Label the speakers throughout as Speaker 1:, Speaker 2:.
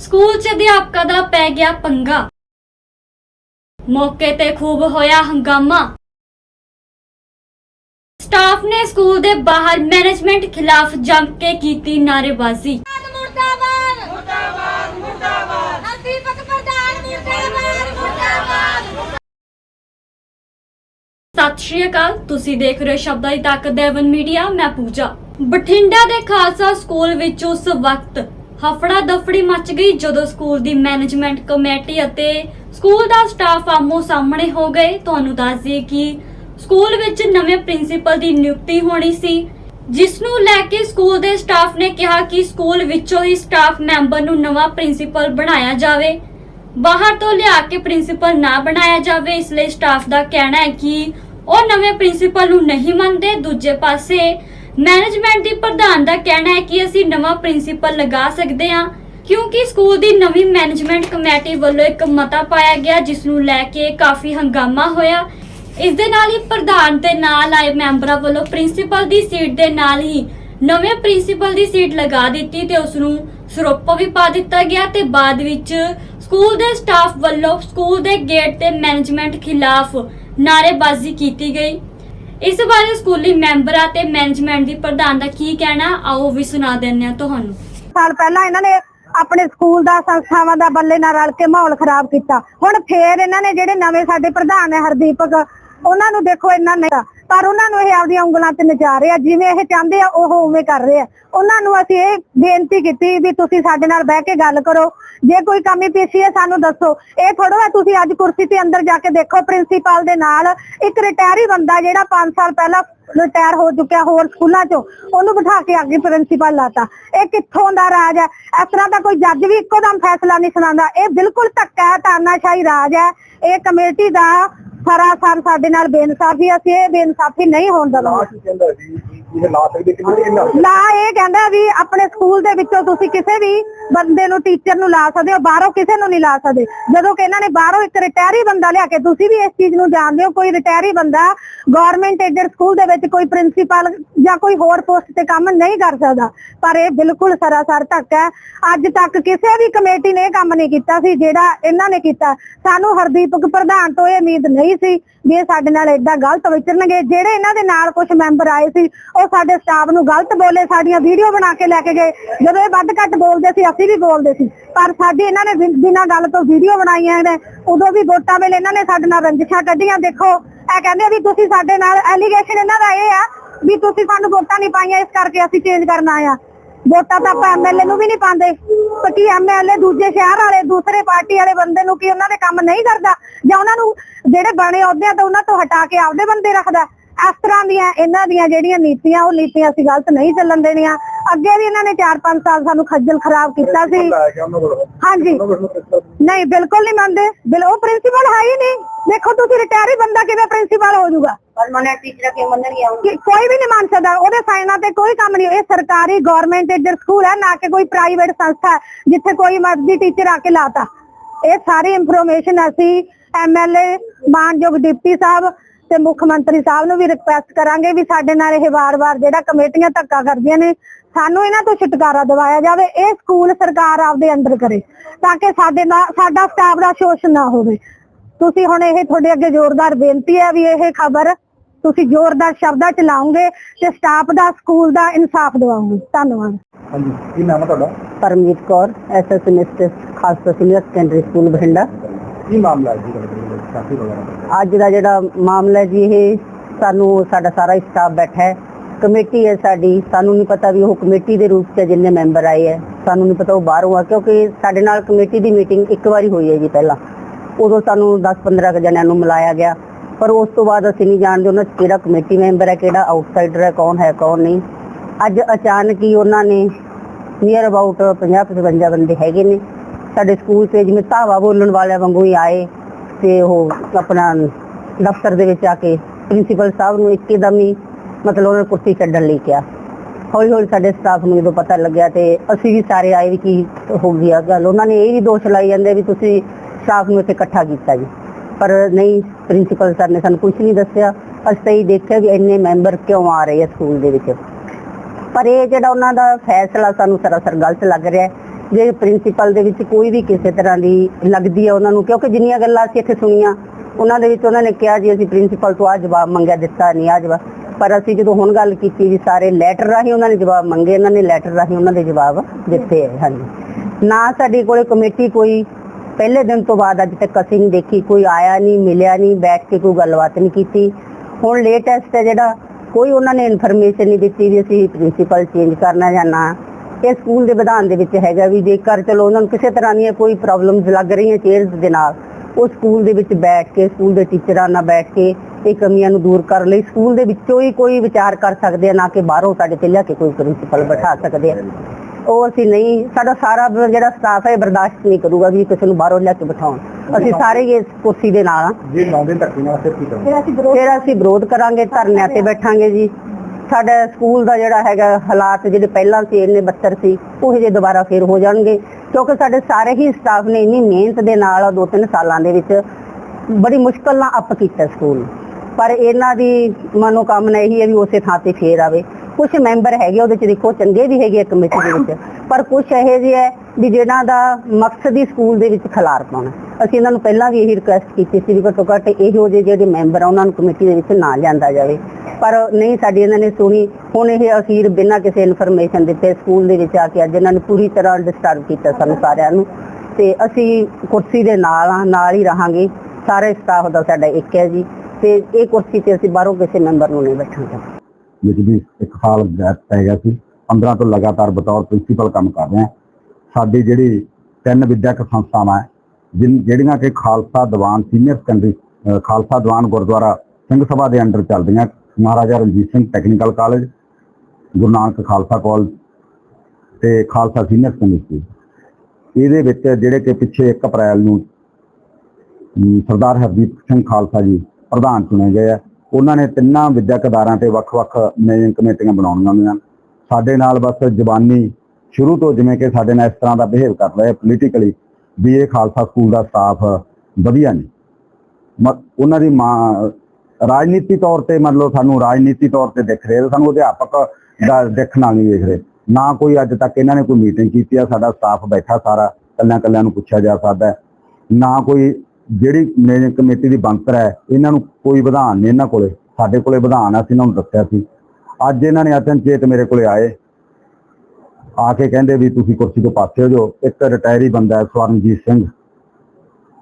Speaker 1: School 'ਚ ਅਧਿਆਪਕਾਂ ਦਾ ਪੈ ਗਿਆ ਪੰਗਾ। ਮੌਕੇ ਤੇ ਖੂਬ ਹੋਇਆ ਹੰਗਾਮਾ। ਸਟਾਫ ਨੇ ਸਕੂਲ ਦੇ ਬਾਹਰ ਮੈਨੇਜਮੈਂਟ ਖਿਲਾਫ ਜੰਮ ਕੇ ਕੀਤੀ ਨਾਅਰੇਬਾਜ਼ੀ।
Speaker 2: ਮੁਰਦਾਬਾਦ! ਮੁਰਦਾਬਾਦ ਮੁਰਦਾਬਾਦ! ਦੀਪਕ ਪ੍ਰਧਾਨ ਮੁਰਦਾਬਾਦ ਮੁਰਦਾਬਾਦ!
Speaker 1: ਸਤਿ ਸ਼੍ਰੀ ਅਕਾਲ ਤੁਸੀਂ ਦੇਖ ਰਹੇ ਹੋ ਸ਼ਬਦਾਂ ਦੀ ਤਾਕਤ ਦੇਵਨ ਮੀਡੀਆ ਮੈਂ ਪੂਜਾ। ਬਠਿੰਡਾ ਦੇ ਖਾਲਸਾ ਸਕੂਲ ਵਿੱਚ ਉਸ ਵਕਤ ਹਫੜਾ ਦਫੜੀ ਮਚ ਗਈ ਜਦੋਂ ਸਕੂਲ ਦੀ ਮੈਨੇਜਮੈਂਟ ਕਮੇਟੀ ਅਤੇ ਸਕੂਲ ਦਾ ਸਟਾਫ ਆਮੋ ਸਾਹਮਣੇ ਹੋ ਗਏ। ਤੁਹਾਨੂੰ ਦੱਸ ਦਈਏ ਕਿ ਸਕੂਲ ਵਿੱਚ ਨਵੇਂ ਪ੍ਰਿੰਸੀਪਲ ਦੀ ਨਿਯੁਕਤੀ ਹੋਣੀ ਸੀ, ਜਿਸ ਨੂੰ ਲੈ ਕੇ ਸਕੂਲ ਦੇ ਸਟਾਫ ਨੇ ਕਿਹਾ ਕਿ ਸਕੂਲ ਵਿੱਚੋਂ ਹੀ ਸਟਾਫ ਮੈਂਬਰ ਨੂੰ ਨਵਾਂ ਪ੍ਰਿੰਸੀਪਲ ਬਣਾਇਆ ਜਾਵੇ। ਬਾਹਰ ਤੋਂ ਲਿਆ ਕੇ ਪ੍ਰਿੰਸੀਪਲ ਨਾ ਬਣਾਇਆ ਜਾਵੇ, ਇਸ ਲਈ ਸਟਾਫ ਦਾ ਕਹਿਣਾ ਹੈ ਕਿ ਉਹ ਨਵੇਂ ਪ੍ਰਿੰਸੀਪਲ ਨੂੰ ਨਹੀਂ ਮੰਨਦੇ। ਦੂਜੇ ਪਾਸੇ ਮੈਨੇਜਮੈਂਟ ਦੀ ਪ੍ਰਧਾਨ ਦਾ ਕਹਿਣਾ ਹੈ ਕਿ ਅਸੀਂ ਨਵਾਂ ਪ੍ਰਿੰਸੀਪਲ ਲਗਾ ਸਕਦੇ ਹਾਂ, ਕਿਉਂਕਿ ਸਕੂਲ ਦੀ ਨਵੀਂ ਮੈਨੇਜਮੈਂਟ ਕਮੇਟੀ ਵੱਲੋਂ ਇੱਕ ਮਤਾ ਪਾਇਆ ਗਿਆ ਜਿਸ ਨੂੰ ਲੈ ਕੇ ਕਾਫੀ ਹੰਗਾਮਾ ਹੋਇਆ। ਇਸ ਦੇ ਨਾਲ ਹੀ ਪ੍ਰਧਾਨ ਦੇ ਨਾਲ ਆਏ ਮੈਂਬਰਾਂ ਵੱਲੋਂ ਪ੍ਰਿੰਸੀਪਲ ਦੀ ਸੀਟ ਦੇ ਨਾਲ ਹੀ ਨਵੇਂ ਪ੍ਰਿੰਸੀਪਲ ਦੀ ਸੀਟ ਲਗਾ ਦਿੱਤੀ ਤੇ ਉਸ ਨੂੰ ਸਰੋਪਾ ਵੀ ਪਾ ਦਿੱਤਾ ਗਿਆ ਤੇ ਬਾਅਦ ਵਿੱਚ ਸਕੂਲ ਦੇ ਸਟਾਫ ਵੱਲੋਂ ਸਕੂਲ ਦੇ ਗੇਟ ਤੇ ਮੈਨੇਜਮੈਂਟ ਖਿਲਾਫ ਨਾਅਰੇਬਾਜ਼ੀ ਕੀਤੀ ਗਈ। ਇਸ ਬਾਰੇ ਸਕੂਲੀ ਮੈਂਬਰਾਂ ਤੇ ਮੈਨੇਜਮੈਂਟ ਦੀ ਪ੍ਰਧਾਨ ਦਾ ਕੀ ਕਹਿਣਾ, ਆਓ ਵੀ ਸੁਣਾ ਦਿੰਦੇ ਆ ਤੁਹਾਨੂੰ।
Speaker 3: ਸਾਲ ਪਹਿਲਾਂ ਇਹਨਾਂ ਨੇ ਆਪਣੇ ਸਕੂਲ ਦਾ, ਸੰਸਥਾਵਾਂ ਦਾ ਬੱਲੇ ਨਾਲ ਰਲ ਕੇ ਮਾਹੌਲ ਖਰਾਬ ਕੀਤਾ। ਹੁਣ ਫੇਰ ਇਹਨਾਂ ਨੇ ਜਿਹੜੇ ਨਵੇਂ ਸਾਡੇ ਪ੍ਰਧਾਨ ਹੈ ਹਰਦੀਪਕ ਉਹਨਾਂ ਨੂੰ ਦੇਖੋ ਇੰਨਾ ਨਹੀਂ ਪਰ ਉਹਨਾਂ ਨੂੰ ਇਹ ਆਪਦੀਆਂ ਉਂਗਲਾਂ ਤੇ ਨਚਾ ਰਹੇ ਆ, ਜਿਵੇਂ ਇਹ ਚਾਹੁੰਦੇ ਆ, ਉਹ ਉਵੇਂ ਕਰ ਰਹੇ ਆ। ਉਹਨਾਂ ਨੂੰ ਅਸੀਂ ਇਹ ਬੇਨਤੀ ਕੀਤੀ ਵੀ ਤੁਸੀਂ ਸਾਡੇ ਨਾਲ ਬਹਿ ਕੇ ਗੱਲ ਕਰੋ। ਜੇ ਕੋਈ ਕਮੀ ਪੇਸ਼ੀ ਹੈ, ਸਾਨੂੰ ਦੱਸੋ। ਇਹ ਥੋੜਾ ਤੁਸੀਂ ਅੱਜ ਕੁਰਸੀ ਤੇ ਅੰਦਰ ਜਾ ਕੇ ਦੇਖੋ, ਪ੍ਰਿੰਸੀਪਲ ਦੇ ਨਾਲ ਇੱਕ ਰਿਟਾਇਰੀ ਬੰਦਾ ਜਿਹੜਾ 5 ਸਾਲ ਪਹਿਲਾਂ ਰਿਟਾਇਰ ਹੋ ਚੁੱਕਿਆ ਹੋਰ ਸਕੂਲਾਂ 'ਚੋਂ, ਉਹਨੂੰ ਬਿਠਾ ਕੇ ਅੱਗੇ ਪ੍ਰਿੰਸੀਪਲ ਲਾਤਾ। ਇਹ ਕਿੱਥੋਂ ਦਾ ਰਾਜ ਹੈ? ਇਸ ਤਰ੍ਹਾਂ ਦਾ ਕੋਈ ਜੱਜ ਵੀ ਇੱਕੋ ਦਮ ਫੈਸਲਾ ਨਹੀਂ ਸੁਣਾਉਂਦਾ। ਇਹ ਬਿਲਕੁਲ ਧੱਕਾ ਹੈ ਤਾਨਾਸ਼ਾਹੀ ਰਾਜ ਹੈ। ਇਹ ਕਮੇਟੀ ਦਾ ਸਰਾਸਰ ਸਾਡੇ ਨਾਲ ਬੇਇਨਸਾਫੀ ਅਸੀਂ ਇਹ ਬੇਇਨਸਾਫੀ ਨਹੀਂ ਹੋਣ ਦੇਵਾਂਗੇ
Speaker 4: ਇਹ ਲਾ ਸਕਦੇ ਕਿ ਨਹੀਂ ਲਾ
Speaker 3: ਲਾ ਇਹ ਕਹਿੰਦਾ ਵੀ ਆਪਣੇ ਸਕੂਲ ਦੇ ਵਿੱਚੋਂ ਤੁਸੀਂ ਕਿਸੇ ਵੀ ਬੰਦੇ ਨੂੰ ਟੀਚਰ ਨੂੰ ਲਾ ਸਕਦੇ ਹੋ, ਬਾਹਰੋਂ ਕਿਸੇ ਨੂੰ ਨਹੀਂ ਲਾ ਸਕਦੇ। ਜਦੋਂ ਕਿ ਇਹਨਾਂ ਨੇ ਬਾਹਰੋਂ ਇੱਕ ਰਿਟਾਇਰੀ ਬੰਦਾ ਲਿਆ ਕੇ, ਤੁਸੀਂ ਵੀ ਇਸ ਚੀਜ਼ ਨੂੰ ਜਾਣਦੇ ਹੋ, ਕੋਈ ਰਿਟਾਇਰੀ ਬੰਦਾ ਗਵਰਨਮੈਂਟ ਏਡਡ ਸਕੂਲ ਦੇ ਵਿੱਚ ਕੋਈ ਪ੍ਰਿੰਸੀਪਲ ਜਾਂ ਕੋਈ ਹੋਰ ਪੋਸਟ ਤੇ ਕੰਮ ਨਹੀਂ ਕਰ ਸਕਦਾ। ਪਰ ਇਹ ਬਿਲਕੁਲ ਸਰਾਸਰ ਧੱਕਾ ਹੈ। ਅੱਜ ਤੱਕ ਕਿਸੇ ਵੀ ਕਮੇਟੀ ਨੇ ਇਹ ਕੰਮ ਨਹੀਂ ਕੀਤਾ ਸੀ, ਜਿਹੜਾ ਇਹਨਾਂ ਨੇ ਕੀਤਾ। ਸਾਨੂੰ ਹਰਦੀਪਕ ਪ੍ਰਧਾਨ ਤੋਂ ਇਹ ਉਮੀਦ ਨਹੀਂ ਸੀ ਵੀ ਇਹ ਸਾਡੇ ਨਾਲ ਏਦਾਂ ਗਲਤ ਵਿਚਰਨਗੇ। ਜਿਹੜੇ ਇਹਨਾਂ ਦੇ ਨਾਲ ਕੁਝ ਮੈਂਬਰ ਆਏ ਸੀ ਉਹ ਸਾਡੇ ਸਟਾਫ ਨੂੰ ਗਲਤ ਬੋਲੇ, ਸਾਡੀਆਂ ਵੀਡੀਓ ਬਣਾ ਕੇ ਲੈ ਕੇ ਗਏ। ਜਦੋਂ ਇਹ ਵੱਧ ਘੱਟ ਬੋਲਦੇ ਸੀ, ਅਸੀਂ ਵੀ ਬੋਲਦੇ ਸੀ। ਪਰ ਸਾਡੀ ਇਹਨਾਂ ਨੇ ਬਿਨਾਂ ਗੱਲ ਤੋਂ ਵੀਡੀਓ ਬਣਾਈਆਂ ਨੇ। ਉਦੋਂ ਵੀ ਵੋਟਾਂ ਵੇਲੇ ਇਹਨਾਂ ਨੇ ਸਾਡੇ ਨਾਲ ਰੰਜਿਸ਼ਾਂ ਕੱਢੀਆਂ। ਦੇਖੋ, ਇਹ ਕਹਿੰਦੇ ਵੀ ਤੁਸੀਂ ਸਾਡੇ ਨਾਲ ਐਲੀਗੇਸ਼ਨ ਇਹਨਾਂ ਦਾ ਇਹ ਆ ਵੀ ਤੁਸੀਂ ਸਾਨੂੰ ਵੋਟਾਂ ਨਹੀਂ ਪਾਈਆਂ, ਇਸ ਕਰਕੇ ਅਸੀਂ ਚੇਂਜ ਕਰਨ ਆਏ ਆ। ਵੋਟਾਂ ਤਾਂ ਆਪਾਂ ਐਮਐਲਏ ਨੂੰ ਵੀ ਨਹੀਂ ਪਾਉਂਦੇ। ਤਾਂ ਕੀ ਐਮਐਲਏ ਦੂਜੇ ਸ਼ਹਿਰ ਵਾਲੇ, ਦੂਸਰੇ ਪਾਰਟੀ ਵਾਲੇ ਬੰਦੇ ਨੂੰ ਕੀ ਉਹਨਾਂ ਦੇ ਕੰਮ ਨਹੀਂ ਕਰਦਾ? ਜਾਂ ਉਹਨਾਂ ਨੂੰ ਜਿਹੜੇ ਬਣੇ ਅਹੁਦਿਆਂ ਤੋਂ ਉਹਨਾਂ ਤੋਂ ਹਟਾ ਕੇ ਆਪਦੇ ਬੰਦੇ ਰੱਖਦਾ? ਇਸ ਤਰ੍ਹਾਂ ਦੀਆਂ ਇਹਨਾਂ ਦੀਆਂ ਜਿਹੜੀਆਂ ਨੀਤੀਆਂ, ਉਹ ਨੀਤੀਆਂ ਅਸੀਂ ਗਲਤ ਨਹੀਂ ਚੱਲਣ ਦੇਣੀਆਂ। ਅੱਗੇ ਵੀ ਇਹਨਾਂ ਨੇ 4-5 ਸਾਲ ਸਾਨੂੰ ਖੱਜਲ ਖਰਾਬ ਕੀਤਾ ਸੀ। ਹਾਂਜੀ। ਨਹੀਂ, ਬਿਲਕੁਲ ਨਹੀਂ ਮੰਨਦੇ। ਬਿਲ ਉਹ ਪ੍ਰਿੰਸੀਪਲ ਹੈ ਹੀ ਨਹੀਂ। ਦੇਖੋ, ਤੁਸੀਂ ਰਿਟਾਇਰੀ ਬੰਦਾ ਕਿਵੇਂ ਪ੍ਰਿੰਸੀਪਲ ਹੋ ਜਾਊਗਾ?
Speaker 2: ਪਰਮਾਨੈਂਟ ਟੀਚਰ ਕਿ ਮੰਨਣਗੇ
Speaker 3: ਕੋਈ ਵੀ ਨਹੀਂ ਮੰਨ ਸਕਦਾ। ਉਹਦੇ ਸਾਈਨਾਂ ਤੇ ਕੋਈ ਕੰਮ ਨਹੀਂ। ਇਹ ਸਰਕਾਰੀ ਗਵਰਨਮੈਂਟ ਏਡਡ ਸਕੂਲ ਹੈ, ਨਾ ਕਿ ਕੋਈ ਪ੍ਰਾਈਵੇਟ ਸੰਸਥਾ ਜਿੱਥੇ ਕੋਈ ਮਰਜ਼ੀ ਟੀਚਰ ਆ ਕੇ ਲਾਤਾ। ਇਹ ਸਾਰੀ ਇਨਫੋਰਮੇਸ਼ਨ ਅਸੀਂ ਐਮਐਲਏ ਮਾਨਯੋਗ ਡਿਪਟੀ ਸਾਹਿਬ ਤੇ ਮੁੱਖ ਮੰਤਰੀ ਸਾਹਿਬ ਨੂੰ ਵੀ ਰਿਕੁਐਸਟ ਕਰਾਂਗੇ ਵੀ ਸਾਡੇ ਨਾਲ ਇਹ ਵਾਰ-ਵਾਰ ਜਿਹੜਾ ਕਮੇਟੀਆਂ ਧੱਕਾ ਕਰਦੀਆਂ ਨੇ ਸਾਨੂੰ ਇਹਨਾਂ ਤੋਂ ਛੁਟਕਾਰਾ ਦਿਵਾਇਆ ਜਾਵੇ ਇਹ ਸਕੂਲ ਸਰਕਾਰ ਆਪਦੇ ਅੰਦਰ ਕਰੇ ਤਾਂ ਕਿ ਸਾਡੇ ਨਾਲ ਸਾਡਾ ਸਟਾਫ ਦਾ ਸ਼ੋਸ਼ਣ ਨਾ ਹੋਵੇ। ਤੁਸੀਂ ਹੁਣ ਇਹ ਤੁਹਾਡੇ ਅੱਗੇ ਜ਼ੋਰਦਾਰ ਬੇਨਤੀ ਹੈ ਵੀ ਇਹ ਖਬਰ ਤੁਸੀਂ ਜ਼ੋਰਦਾਰ ਸ਼ਬਦਾਂ ਚ ਲਾਉਂਗੇ ਤੇ ਸਟਾਫ ਦਾ ਸਕੂਲ ਦਾ ਇਨਸਾਫ ਦਿਵਾਓਗੇ। ਧੰਨਵਾਦ।
Speaker 4: ਹਾਂਜੀ ਕੀ ਨਾਮ ਹੈ ਤੁਹਾਡਾ?
Speaker 3: Paramjit Kaur SS mister Khalsa senior secondary school Bathinda.
Speaker 4: ਕੀ ਮਾਮਲਾ ਹੈ ਜੀ ਕਾਫੀ ਵਗੈਰਾ
Speaker 3: ਅੱਜ ਦਾ ਜਿਹੜਾ ਮਾਮਲਾ ਜੀ, ਇਹ ਸਾਨੂੰ ਸਾਡਾ ਸਾਰਾ ਸਟਾਫ ਬੈਠਾ ਹੈ। ਕਮੇਟੀ ਹੈ ਸਾਡੀ। ਸਾਨੂੰ ਨਹੀਂ ਪਤਾ ਵੀ ਉਹ ਕਮੇਟੀ ਦੇ ਰੂਪ 'ਚ ਜਿੰਨੇ ਮੈਂਬਰ ਆਏ ਹੈ। ਸਾਨੂੰ ਨਹੀਂ ਪਤਾ ਉਹ ਬਾਹਰੋਂ ਆ, ਕਿਉਂਕਿ ਸਾਡੇ ਨਾਲ ਕਮੇਟੀ ਦੀ ਮੀਟਿੰਗ ਇੱਕ ਵਾਰੀ ਹੋਈ ਹੈ ਜੀ ਪਹਿਲਾਂ। ਉਦੋਂ ਸਾਨੂੰ 10-15 ਜਣਿਆਂ ਨੂੰ ਮਿਲਾਇਆ ਗਿਆ। ਪਰ ਉਸ ਤੋਂ ਬਾਅਦ ਅਸੀਂ ਨਹੀਂ ਜਾਣਦੇ ਉਹਨਾਂ 'ਚ ਕਿਹੜਾ ਕਮੇਟੀ ਮੈਂਬਰ ਹੈ, ਕਿਹੜਾ ਆਊਟਸਾਈਡਰ ਹੈ, ਕੌਣ ਹੈ, ਕੌਣ ਨਹੀਂ। ਅੱਜ ਅਚਾਨਕ ਹੀ ਉਹਨਾਂ ਨੇ ਨੀਅਰ ਅਬਾਊਟ 50-55 ਬੰਦੇ ਹੈਗੇ ਨੇ। ਸਾਡੇ ਸਕੂਲ ਤੇ ਜਿਵੇਂ ਧਾਵਾ ਬੋਲਣ ਵਾਲਿਆਂ ਵਾਂਗੂ ਹੀ ਆਏ ਤੇ ਉਹ ਆਪਣਾ ਦਫ਼ਤਰ ਦੇ ਵਿੱਚ ਆ ਕੇ ਪ੍ਰਿੰਸੀਪਲ ਸਾਹਿਬ ਨੂੰ ਇੱਕਦਮ ਹੀ ਮਤਲਬ ਉਹਨਾਂ ਨੇ ਕੁਰਸੀ ਛੱਡਣ ਲਈ ਕਿਹਾ। ਹੌਲੀ ਹੌਲੀ ਸਾਡੇ ਸਟਾਫ ਨੂੰ ਜਦੋਂ ਪਤਾ ਲੱਗਿਆ ਤੇ ਅਸੀਂ ਵੀ ਸਾਰੇ ਆਏ ਵੀ ਕੀ ਹੋ ਗਿਆ ਗੱਲ। ਉਹਨਾਂ ਨੇ ਇਹ ਵੀ ਦੋਸ਼ ਲਾਈ ਜਾਂਦੇ ਵੀ ਤੁਸੀਂ ਸਟਾਫ ਨੂੰ ਇੱਥੇ ਇਕੱਠਾ ਕੀਤਾ ਜੀ। ਪਰ ਨਹੀਂ, ਪ੍ਰਿੰਸੀਪਲ ਸਰ ਨੇ ਸਾਨੂੰ ਕੁਝ ਨਹੀਂ ਦੱਸਿਆ। ਅਸੀਂ ਤਾਂ ਇਹ ਦੇਖਿਆ ਵੀ ਇੰਨੇ ਮੈਂਬਰ ਕਿਉਂ ਆ ਰਹੇ ਆ ਸਕੂਲ ਦੇ ਵਿੱਚ। ਪਰ ਇਹ ਜਿਹੜਾ ਉਹਨਾਂ ਦਾ ਫੈਸਲਾ ਸਾਨੂੰ ਸਰਾਸਰ ਗਲਤ ਲੱਗ ਰਿਹਾ ਹੈ
Speaker 5: ਜੇ ਪ੍ਰਿੰਸੀਪਲ ਦੇ ਵਿੱਚ ਕੋਈ ਵੀ ਕਿਸੇ ਤਰ੍ਹਾਂ ਦੀ ਲੱਗਦੀ ਹੈ ਉਹਨਾਂ ਨੂੰ, ਕਿਉਂਕਿ ਜਿੰਨੀਆਂ ਗੱਲਾਂ ਅਸੀਂ ਇੱਥੇ ਸੁਣੀਆਂ, ਉਹਨਾਂ ਦੇ ਵਿੱਚ ਉਹਨਾਂ ਨੇ ਕਿਹਾ ਜੀ, ਅਸੀਂ ਪ੍ਰਿੰਸੀਪਲ ਤੋਂ ਆ ਜਵਾਬ ਮੰਗਿਆ, ਦਿੱਤਾ ਨਹੀਂ ਆ ਜਵਾਬ। ਪਰ ਅਸੀਂ ਜਦੋਂ ਹੁਣ ਗੱਲ ਕੀਤੀ ਜੀ, ਸਾਰੇ ਲੈਟਰ ਰਾਹੀਂ ਉਹਨਾਂ ਨੇ ਜਵਾਬ ਮੰਗੇ, ਇਹਨਾਂ ਨੇ ਲੈਟਰ ਰਾਹੀਂ ਉਹਨਾਂ ਦੇ ਜਵਾਬ ਦਿੱਤੇ ਹੈ ਹਾਂਜੀ। ਨਾ ਸਾਡੀ ਕੋਲੇ ਕਮੇਟੀ ਕੋਈ, ਪਹਿਲੇ ਦਿਨ ਤੋਂ ਬਾਅਦ ਅੱਜ ਤੱਕ ਅਸੀਂ ਨਹੀਂ ਦੇਖੀ, ਕੋਈ ਆਇਆ ਨਹੀਂ, ਮਿਲਿਆ ਨਹੀਂ, ਬੈਠ ਕੇ ਕੋਈ ਗੱਲਬਾਤ ਨਹੀਂ ਕੀਤੀ। ਹੁਣ ਲੇਟੈਸਟ ਹੈ ਜਿਹੜਾ, ਕੋਈ ਉਹਨਾਂ ਨੇ ਇਨਫੋਰਮੇਸ਼ਨ ਨਹੀਂ ਦਿੱਤੀ ਵੀ ਅਸੀਂ ਪ੍ਰਿੰਸੀਪਲ ਚੇਂਜ ਕਰਨਾ ਜਾਂ ਨਾ। ਇਹ ਸਕੂਲ ਦੇ ਵਿਧਾਨ ਦੇ ਵਿੱਚ ਹੈਗਾ ਵੀ ਜੇਕਰ ਚਲੋ ਉਹਨਾਂ ਨੂੰ ਕਿਸੇ ਤਰ੍ਹਾਂ ਦੀਆਂ ਕੋਈ ਪ੍ਰੋਬਲਮਸ ਲੱਗ ਰਹੀਆਂ ਚੇਅਰਸ ਦੇ ਨਾਲ ਉਹ ਸਕੂਲ ਦੇ ਵਿੱਚ ਬੈਠ ਕੇ ਸਕੂਲ ਦੇ ਟੀਚਰਾਂ ਨਾਲ ਬੈਠ ਕੇ ਇਹ ਕਮੀਆਂ ਨੂੰ ਦੂਰ ਕਰਨ ਲਈ ਸਕੂਲ ਦੇ ਵਿੱਚੋਂ ਹੀ ਕੋਈ ਵਿਚਾਰ ਕਰ ਸਕਦੇ ਆ ਨਾ ਕਿ ਬਾਹਰੋਂ ਸਾਡੇ ਤੇ ਲਿਆ ਕੇ ਕੋਈ ਪ੍ਰਿੰਸੀਪਲ ਬਿਠਾ ਸਕਦੇ ਆ। ਉਹ ਅਸੀਂ ਨਹੀਂ ਸਾਡਾ ਸਾਰਾ ਜਿਹੜਾ ਸਟਾਫ ਹੈ ਬਰਦਾਸ਼ਤ ਨਹੀਂ ਕਰੂਗਾ ਵੀ ਕਿਸੇ ਨੂੰ ਬਾਹਰੋਂ ਲਿਆ ਕੇ ਬਿਠਾਉਣ। ਅਸੀਂ ਸਾਰੇ ਇਸ ਕੁਰਸੀ ਦੇ ਨਾਲ ਆ
Speaker 4: ਜੇ ਲਾਉਂਦੇ ਧੱਕੇ ਨਾਲ ਫਿਰ ਕੀ ਕਰੋਗੇ?
Speaker 5: ਫਿਰ ਅਸੀਂ ਵਿਰੋਧ ਕਰਾਂਗੇ ਧਰਨਿਆਂ ਤੇ ਬੈਠਾਂਗੇ ਜੀ। ਸਾਡਾ ਸਕੂਲ ਦਾ ਜਿਹੜਾ ਹੈਗਾ ਹਾਲਾਤ ਜਿਹੜੇ ਪਹਿਲਾਂ ਸੀ, ਇੰਨੇ ਬੱਤਰ ਸੀ, ਉਹ ਜੇ ਦੁਬਾਰਾ ਫੇਰ ਹੋ ਜਾਣਗੇ। ਕਿਉਂਕਿ ਸਾਡੇ ਸਾਰੇ ਹੀ ਸਟਾਫ ਨੇ ਇੰਨੀ ਮਿਹਨਤ ਦੇ ਨਾਲ ਦੋ ਤਿੰਨ ਸਾਲਾਂ ਦੇ ਵਿੱਚ ਬੜੀ ਮੁਸ਼ਕਲ ਨਾਲ ਅਪ ਕੀਤਾ ਸਕੂਲ। ਪਰ ਇਹਨਾਂ ਦੀ ਮਨੋਕਾਮਨਾ ਇਹੀ ਹੈ ਵੀ ਉਸੇ ਥਾਂ ਤੇ ਫੇਰ ਆਵੇ। ਕੁਝ ਮੈਂਬਰ ਹੈਗੇ ਉਹਦੇ ਚ ਦੇਖੋ, ਚੰਗੇ ਵੀ ਹੈਗੇ ਕਮੇਟੀ ਦੇ ਵਿੱਚ, ਪਰ ਕੁਝ ਇਹੋ ਜਿਹੇ ਹੈ ਵੀ ਜਿਹਨਾਂ ਦਾ ਮਕਸਦ ਹੀ ਸਕੂਲ ਦੇ ਵਿੱਚ ਖਲਾਰ ਪਾਉਣਾ। ਅਸੀਂ ਇਹਨਾਂ ਨੂੰ ਪਹਿਲਾਂ ਵੀ ਇਹੀ ਰਿਕੁਐਸਟ ਕੀਤੀ ਸੀ ਵੀ ਘੱਟੋ ਘੱਟ ਇਹੋ ਜਿਹੇ ਜਿਹੜੇ ਮੈਂਬਰ ਆ, ਉਹਨਾਂ ਨੂੰ ਕਮੇਟੀ ਦੇ ਵਿੱਚ ਨਾ ਲਿਆਂਦਾ ਜਾਵੇ। ਪਰ ਨਹੀਂ, ਸਾਡੀ ਇਹਨਾਂ ਨੇ ਸੁਣੀ। ਹੁਣ ਇਹ ਅਖੀਰ ਬਿਨਾਂ ਕਿਸੇ ਇਨਫੋਰਮੇਸ਼ਨ ਦਿੱਤੇ ਸਕੂਲ ਦੇ ਵਿੱਚ ਆ ਕੇ ਅੱਜ ਇਹਨਾਂ ਨੇ ਪੂਰੀ ਤਰ੍ਹਾਂ ਡਿਸਟਰਬ ਕੀਤਾ ਸਾਨੂੰ ਸਾਰਿਆਂ ਨੂੰ। ਤੇ ਅਸੀਂ ਕੁਰਸੀ ਦੇ ਨਾਲ ਆ, ਨਾਲ ਹੀ ਰਹਾਂਗੇ। ਸਾਰੇ ਸਟਾਫ ਦਾ ਸਾਡਾ ਇੱਕ ਹੈ ਜੀ। ਤੇ ਇਹ ਕੁਰਸੀ ਤੇ ਅਸੀਂ ਬਾਹਰੋਂ ਕਿਸੇ ਮੈਂਬਰ ਨੂੰ ਨਹੀਂ ਬੈਠਾਂਗੇ।
Speaker 6: ਵਿੱਚ ਇੱਕ ਸਾਲ ਗੈਪ ਪੈ ਗਿਆ ਸੀ। 15 ਤੋਂ ਲਗਾਤਾਰ ਬਤੌਰ ਪ੍ਰਿੰਸੀਪਲ ਕੰਮ ਕਰ ਰਿਹਾ। ਸਾਡੀ ਜਿਹੜੀ ਤਿੰਨ ਵਿਦਿਅਕ ਸੰਸਥਾਵਾਂ ਜਿਨ ਜਿਹੜੀਆਂ ਕਿ ਖਾਲਸਾ ਦੀਵਾਨ ਸੀਨੀਅਰ ਸੈਕੰਡਰੀ ਖਾਲਸਾ ਦੀਵਾਨ ਗੁਰਦੁਆਰਾ ਸਿੰਘ ਸਭਾ ਦੇ ਅੰਡਰ ਚੱਲਦੀਆਂ। Maharaja Ranjit Singh technical college Guru Nanak Khalsa college ਤੇ ਖਾਲਸਾ ਸੀਨੀਅਰ ਸੈਕੰਡਰੀ ਇਹਦੇ ਵਿੱਚ ਜਿਹੜੇ ਕਿ ਪਿੱਛੇ 1 ਅਪ੍ਰੈਲ ਨੂੰ ਸਰਦਾਰ ਹਰਦੀਪ ਸਿੰਘ ਖਾਲਸਾ ਜੀ ਪ੍ਰਧਾਨ ਚੁਣੇ ਗਏ ਆ। ਉਹਨਾਂ ਨੇ ਤਿੰਨਾਂ ਵਿਦਿਅਕ ਅਦਾਰਿਆਂ ਤੇ ਵੱਖ-ਵੱਖ ਮੈਨੇਜਿੰਗ ਕਮੇਟੀਆਂ ਬਣਾਉਣੀਆਂ ਹੁੰਦੀਆਂ। ਸਾਡੇ ਨਾਲ ਬਸ ਜਵਾਨੀ ਸ਼ੁਰੂ ਤੋਂ ਜਿਵੇਂ ਕਿ ਸਾਡੇ ਨਾਲ ਇਸ ਤਰ੍ਹਾਂ ਦਾ ਬਿਹੇਵ ਕਰ ਰਹੇ ਪੋਲੀਟੀਕਲੀ ਵੀ ਇਹ ਖਾਲਸਾ ਸਕੂਲ ਦਾ ਸਟਾਫ ਵਧੀਆ ਨਹੀਂ। ਮ- ਉਹਨਾਂ ਦੀ ਮਾਂ, ਰਾਜਨੀਤੀ ਤੌਰ ਤੇ ਮਤਲਬ ਸਾਨੂੰ ਰਾਜਨੀਤੀ ਤੌਰ ਤੇ ਦਿਖ ਰਹੇ ਸਾਨੂੰ ਅਧਿਆਪਕ ਦਾ ਦੇਖਣ ਨਾਲ ਨਹੀਂ ਦੇਖ ਰਹੇ। ਨਾ ਕੋਈ ਅੱਜ ਤੱਕ ਇਹਨਾਂ ਨੇ ਕੋਈ ਮੀਟਿੰਗ ਕੀਤੀ ਆ, ਸਾਡਾ ਸਟਾਫ ਬੈਠਾ ਸਾਰਾ ਕੱਲਿਆਂ ਕੱਲਿਆਂ ਨੂੰ ਪੁੱਛਿਆ ਜਾ ਸਕਦਾ। ਨਾ ਕੋਈ ਜਿਹੜੀ ਮੈਨੇਜਿੰਗ ਕਮੇਟੀ ਦੀ ਬੰਤਰ ਹੈ, ਇਹਨਾਂ ਨੂੰ ਕੋਈ ਵਿਧਾਨ ਨਹੀਂ ਇਹਨਾਂ ਕੋਲੇ। ਸਾਡੇ ਕੋਲੇ ਵਿਧਾਨ ਆ, ਅਸੀਂ ਇਹਨਾਂ ਨੂੰ ਦੱਸਿਆ ਸੀ। ਅੱਜ ਇਹਨਾਂ ਨੇ ਅਚਨਚੇਤ ਮੇਰੇ ਕੋਲੇ ਆਏ। ਆ ਕੇ ਕਹਿੰਦੇ ਵੀ ਤੁਸੀਂ ਕੁਰਸੀ ਤੋਂ ਪਾਸੇ ਹੋ ਜਾਓ। ਇੱਕ ਰਿਟਾਇਰੀ ਬੰਦਾ ਹੈ, ਸਵਰਨਜੀਤ ਸਿੰਘ।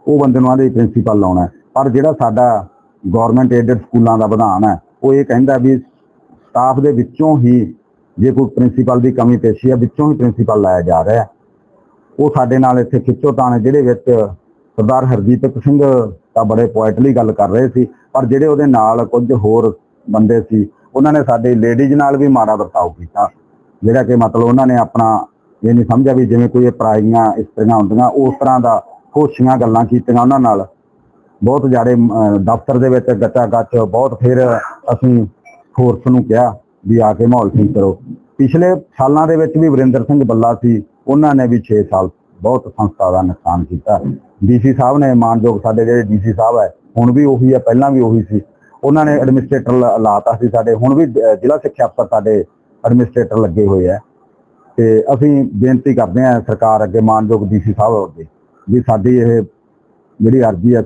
Speaker 6: ਉਹ ਬੰਦੇ ਨੂੰ ਆਦੇ ਪ੍ਰਿੰਸੀਪਲ ਲਾਉਣਾ ਪਰ ਜਿਹੜਾ ਸਾਡਾ ਗਵਰਨਮੈਂਟ ਏਡਡ ਸਕੂਲਾਂ ਦਾ ਵਿਧਾਨ ਹੈ, ਉਹ ਇਹ ਕਹਿੰਦਾ ਵੀ ਸਟਾਫ ਦੇ ਵਿੱਚੋਂ ਹੀ ਜੇ ਕੋਈ ਪ੍ਰਿੰਸੀਪਲ ਦੀ ਕਮੀ ਪੇਸ਼ੀ ਹੈ, ਵਿੱਚੋਂ ਹੀ ਪ੍ਰਿੰਸੀਪਲ ਲਾਇਆ ਜਾ ਰਿਹਾ ਉਹ ਸਾਡੇ ਨਾਲ ਇੱਥੇ ਖਿੱਚੋਤਾਣ ਹੈ ਜਿਹੜੇ ਵਿੱਚ ਸਰਦਾਰ ਹਰਦੀਪਕ ਸਿੰਘ ਤਾਂ ਬੜੇ ਪੋਇਟਲੀ ਗੱਲ ਕਰ ਰਹੇ ਸੀ, ਪਰ ਜਿਹੜੇ ਉਹਦੇ ਨਾਲ ਕੁਝ ਹੋਰ ਬੰਦੇ ਸੀ, ਉਹਨਾਂ ਨੇ ਸਾਡੇ ਲੇਡੀਜ਼ ਨਾਲ ਵੀ ਮਾੜਾ ਵਰਤਾਓ ਕੀਤਾ, ਜਿਹੜਾ ਕਿ ਮਤਲਬ ਉਹਨਾਂ ਨੇ ਆਪਣਾ ਇਹ ਨਹੀਂ ਸਮਝਿਆ ਵੀ ਜਿਵੇਂ ਕੋਈ ਪਰਾਈਆਂ ਇਸਤਰੀਆਂ ਹੁੰਦੀਆਂ, ਉਸ ਤਰ੍ਹਾਂ ਦਾ ਹੋਸ਼ੀਆਂ ਗੱਲਾਂ ਕੀਤੀਆਂ ਉਹਨਾਂ ਨਾਲ। ਬਹੁਤ ਜ਼ਿਆਦਾ ਦਫ਼ਤਰ ਦੇ ਵਿੱਚ ਗੱਚਾ ਗੱਚ ਬਹੁਤ ਫਿਰ ਅਸੀਂ ਫੋਰਸ ਨੂੰ ਕਿਹਾ ਵੀ ਆ ਕੇ ਮਾਹੌਲ ਠੀਕ ਕਰੋ। ਪਿਛਲੇ ਸਾਲਾਂ ਦੇ ਵਿੱਚ ਵੀ ਵਰਿੰਦਰ ਸਿੰਘ ਬੱਲਾ ਸੀ, ਉਹਨਾਂ ਨੇ ਵੀ 6 ਸਾਲ ਬਹੁਤ ਸੰਸਥਾ ਦਾ ਨੁਕਸਾਨ ਕੀਤਾ। ਡੀਸੀ ਸਾਹਿਬ ਨੇ ਮਾਨਯੋਗ ਸਾਡੇ ਜਿਹੜੇ ਡੀਸੀ ਸਾਹਿਬ ਹੈ, ਹੁਣ ਵੀ ਉਹੀ ਹੈ, ਪਹਿਲਾਂ ਵੀ ਉਹੀ ਸੀ। ਉਹਨਾਂ ਨੇ ਐਡਮਿਨਿਸਟ੍ਰੇਟਰ ਲਾਤਾ ਸੀ ਸਾਡੇ, ਹੁਣ ਵੀ ਜ਼ਿਲ੍ਹਾ ਸਿੱਖਿਆ ਅਫਸਰ ਸਾਡੇ ਐਡਮਿਨਿਸਟ੍ਰੇਟਰ ਲੱਗੇ ਹੋਏ ਆ ਤੇ ਅਸੀਂ ਬੇਨਤੀ ਕਰਦੇ ਹਾਂ ਸਰਕਾਰ ਅੱਗੇ, ਮਾਨਯੋਗ ਡੀਸੀ ਸਾਹਿਬ ਅੱਗੇ, ਵੀ ਸਾਡੀ ਇਹ ਜਿਹੜੀ ਅਰਜ਼ੀ ਹੈ